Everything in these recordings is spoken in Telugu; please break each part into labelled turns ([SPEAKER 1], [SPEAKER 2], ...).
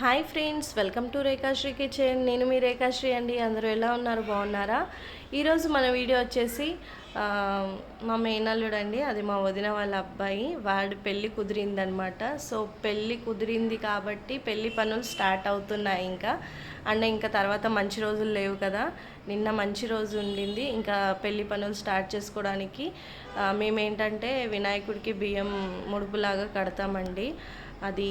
[SPEAKER 1] Hi friends welcome to Rekhashri kitchen. నేను మీ రేఖాశ్రీ అండి. అందరూ ఎలా ఉన్నారు? బాగున్నారా? ఈరోజు మన వీడియో వచ్చేసి మా మేనల్లుడు అండి. అది మా వదిన వాళ్ళ అబ్బాయి. వాడి పెళ్ళి కుదిరిందనమాట. సో పెళ్ళి కుదిరింది కాబట్టి పెళ్ళి పనులు స్టార్ట్ అవుతున్నాయి ఇంకా. అండ్ ఇంకా తర్వాత మంచి రోజులు లేవు కదా. నిన్న మంచి రోజు ఉండింది. ఇంకా పెళ్ళి పనులు స్టార్ట్ చేసుకోవడానికి మేమేంటంటే వినాయకుడికి బియ్యం ముడుపులాగా కడతామండి. అది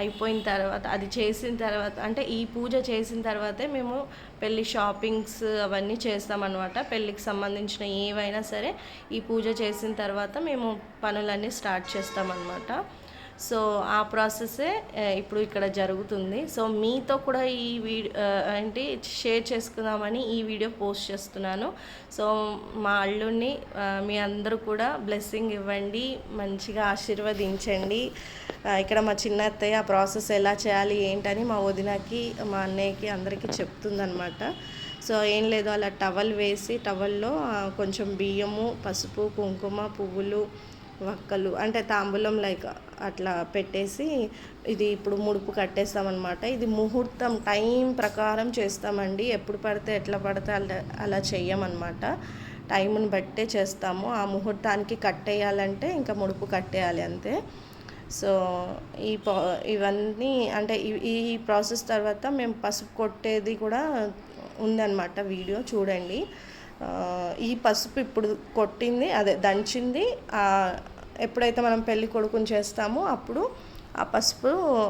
[SPEAKER 1] అయిపోయిన తర్వాత అది చేసిన తర్వాత అంటే ఈ పూజ చేసిన తర్వాతే మేము పెళ్ళి షాపింగ్స్ అవన్నీ చేస్తామన్నమాట. పెళ్ళికి సంబంధించిన ఏవైనా సరే ఈ పూజ చేసిన తర్వాత మేము పనులన్నీ స్టార్ట్ చేస్తామన్నమాట. సో ఆ ప్రాసెస్సే ఇప్పుడు ఇక్కడ జరుగుతుంది. సో మీతో కూడా ఈ వీడియో ఏంటి షేర్ చేసుకుందామని ఈ వీడియో పోస్ట్ చేస్తున్నాను. సో మా అల్లుడిని మీ అందరూ కూడా బ్లెస్సింగ్ ఇవ్వండి మంచిగా ఆశీర్వదించండి. ఇక్కడ మా చిన్న అత్తయ్య ఆ ప్రాసెస్ ఎలా చేయాలి ఏంటని మా వదినకి మా అన్నయ్యకి అందరికీ చెప్తుందనమాట సో ఏం లేదు అలా టవల్ వేసి టవల్లో కొంచెం బియ్యము పసుపు కుంకుమ పువ్వులు వక్కలు అంటే తాంబూలం లైక్ అట్లా పెట్టేసి ఇది ఇప్పుడు ముడుపు కట్టేస్తామన్నమాట. ఇది ముహూర్తం టైం ప్రకారం చేస్తామండి. ఎప్పుడు పడితే ఎట్లా పడితే అలా అలా చెయ్యమన్నమాట. టైంని బట్టే చేస్తాము. ఆ ముహూర్తానికి కట్టేయాలంటే ఇంకా ముడుపు కట్టేయాలి అంతే. సో ఈ ఇవన్నీ అంటే ఈ- ఈ ప్రాసెస్ తర్వాత మేము పసుపు కొట్టేది కూడా ఉందన్నమాట వీడియో చూడండి. ఈ పసుపు ఇప్పుడు కొట్టింది అదే దంచింది ఎప్పుడైతే మనం పెళ్ళి కొడుకుని చేస్తామో అప్పుడు ఆ పసుపు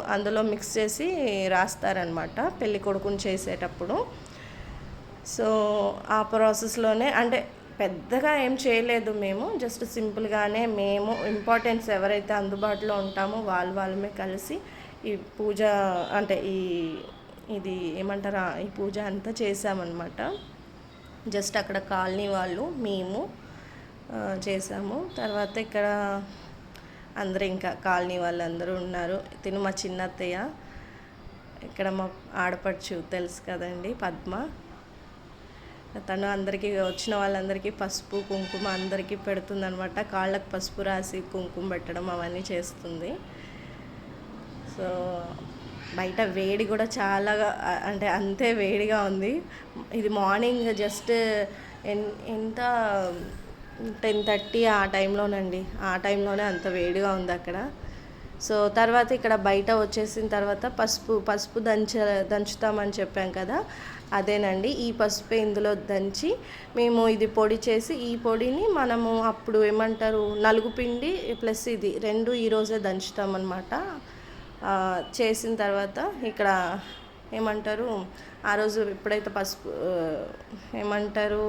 [SPEAKER 1] అందులో మిక్స్ చేసి రాస్తారనమాట పెళ్ళి కొడుకుని చేసేటప్పుడు. సో ఆ ప్రాసెస్లోనే అంటే పెద్దగా ఏం చేయలేదు మేము. జస్ట్ సింపుల్గానే మేము ఇంపార్టెన్స్ ఎవరైతే అందుబాటులో ఉంటామో వాళ్ళు వాళ్ళమే కలిసి ఈ పూజ అంటే ఈ ఇది ఏమంటారా ఈ పూజ అంతా చేసామన్నమాట జస్ట్ అక్కడ కాలనీ వాళ్ళు మేము చేసాము తర్వాత ఇక్కడ అందరూ ఇంకా కాలనీ వాళ్ళందరూ ఉన్నారు. తిను మా చిన్నత్తయ్య. ఇక్కడ మా ఆడపడుచు తెలుసు కదండి పద్మ. తను అందరికీ వచ్చిన వాళ్ళందరికీ పసుపు కుంకుమ అందరికీ పెడుతుందనమాట కాళ్ళకు పసుపు రాసి కుంకుమ పెట్టడం అవన్నీ చేస్తుంది. సో బయట వేడి కూడా చాలా అంటే అంతే వేడిగా ఉంది. ఇది మార్నింగ్ జస్ట్ ఎన్ ఎంత టెన్ థర్టీ ఆ టైంలోనండి. ఆ టైంలోనే అంత వేడిగా ఉంది అక్కడ. సో తర్వాత ఇక్కడ బయట వచ్చేసిన తర్వాత పసుపు పసుపు దంచ దంచుతామని చెప్పాం కదా అదేనండి. ఈ పసుపు ఇందులో దంచి మేము ఇది పొడి చేసి ఈ పొడిని మనము అప్పుడు ఏమంటారు నలుగు పిండి ప్లస్ ఇది రెండు ఈరోజే దంచుతామన్నమాట. చేసిన తర్వాత ఇక్కడ ఏమంటారు ఆ రోజు ఎప్పుడైతే పసుపు ఏమంటారు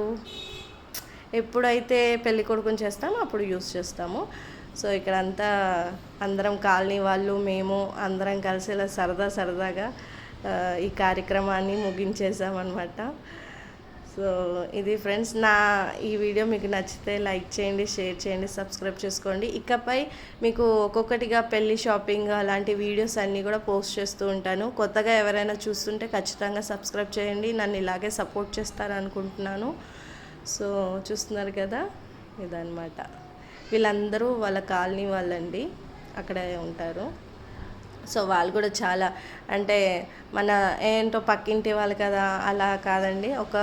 [SPEAKER 1] ఎప్పుడైతే పెళ్ళికొడుకుని చేస్తామో అప్పుడు యూస్ చేస్తాము. సో ఇక్కడ అంతా అందరం కాలనీ వాళ్ళు మేము అందరం కలిసి ఇలా సరదా సరదాగా ఈ కార్యక్రమాన్ని ముగించేసామన్నమాట సో ఇది ఫ్రెండ్స్ నా ఈ వీడియో మీకు నచ్చితే లైక్ చేయండి షేర్ చేయండి సబ్స్క్రైబ్ చేసుకోండి. ఇకపై మీకు ఒక్కొక్కటిగా పెళ్ళి షాపింగ్ అలాంటి వీడియోస్ అన్నీ కూడా పోస్ట్ చేస్తూ ఉంటాను. కొత్తగా ఎవరైనా చూస్తుంటే ఖచ్చితంగా సబ్స్క్రైబ్ చేయండి. నన్ను ఇలాగే సపోర్ట్ చేస్తారనుకుంటున్నాను. సో చూస్తున్నారు కదా ఇదన్నమాట. వీళ్ళందరూ వాళ్ళ కాలనీ వాళ్ళండి. అక్కడే ఉంటారు. సో వాళ్ళు కూడా చాలా అంటే మన ఏంటో పక్కింటి వాళ్ళు కదా అలా కాదండి. ఒక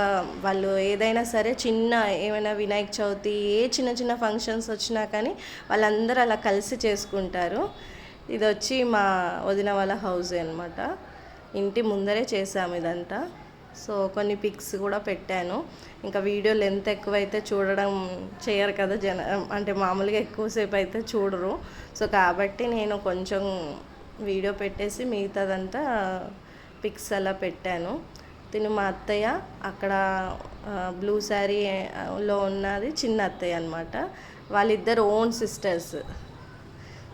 [SPEAKER 1] వాళ్ళు ఏదైనా సరే చిన్న ఏమైనా వినాయక చవితి ఏ చిన్న చిన్న ఫంక్షన్స్ వచ్చినా కానీ వాళ్ళందరూ అలా కలిసి చేసుకుంటారు. ఇది వచ్చి మా వదిన వాళ్ళ హౌస్ అనమాట ఇంటి ముందరే చేసాము ఇదంతా. సో కొన్ని పిక్స్ కూడా పెట్టాను. ఇంకా వీడియో లెంత్ ఎక్కువైతే చూడడం చేయరు కదా జన అంటే మామూలుగా ఎక్కువసేపు అయితే చూడరు. సో కాబట్టి నేను కొంచెం వీడియో పెట్టేసి మిగతాదంతా పిక్స్ అలా పెట్టాను. తిను మా అత్తయ్య అక్కడ బ్లూ శారీలో ఉన్నది చిన్న అత్తయ్య అనమాట వాళ్ళిద్దరు ఓన్ సిస్టర్స్.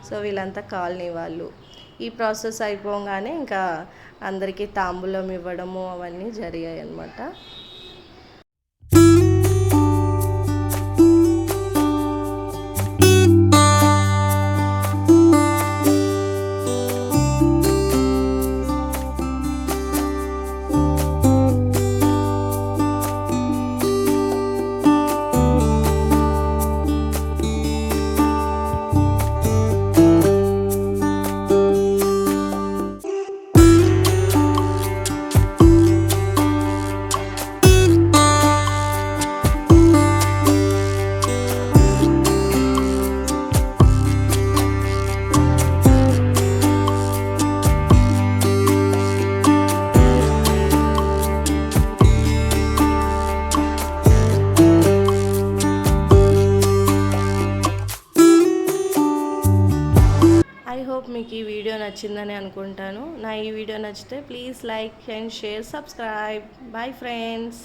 [SPEAKER 1] సో వీళ్ళంతా కాలనీ వాళ్ళు. ఈ ప్రాసెస్ అయిపోగానే ఇంకా అందరికీ తాంబూలం ఇవ్వడము అవన్నీ జరిగాయి అన్నమాట ఐ హోప్ మీకు ఈ వీడియో నచ్చిందని అనుకుంటాను. నా ఈ వీడియో నచ్చితే please like and share subscribe bye friends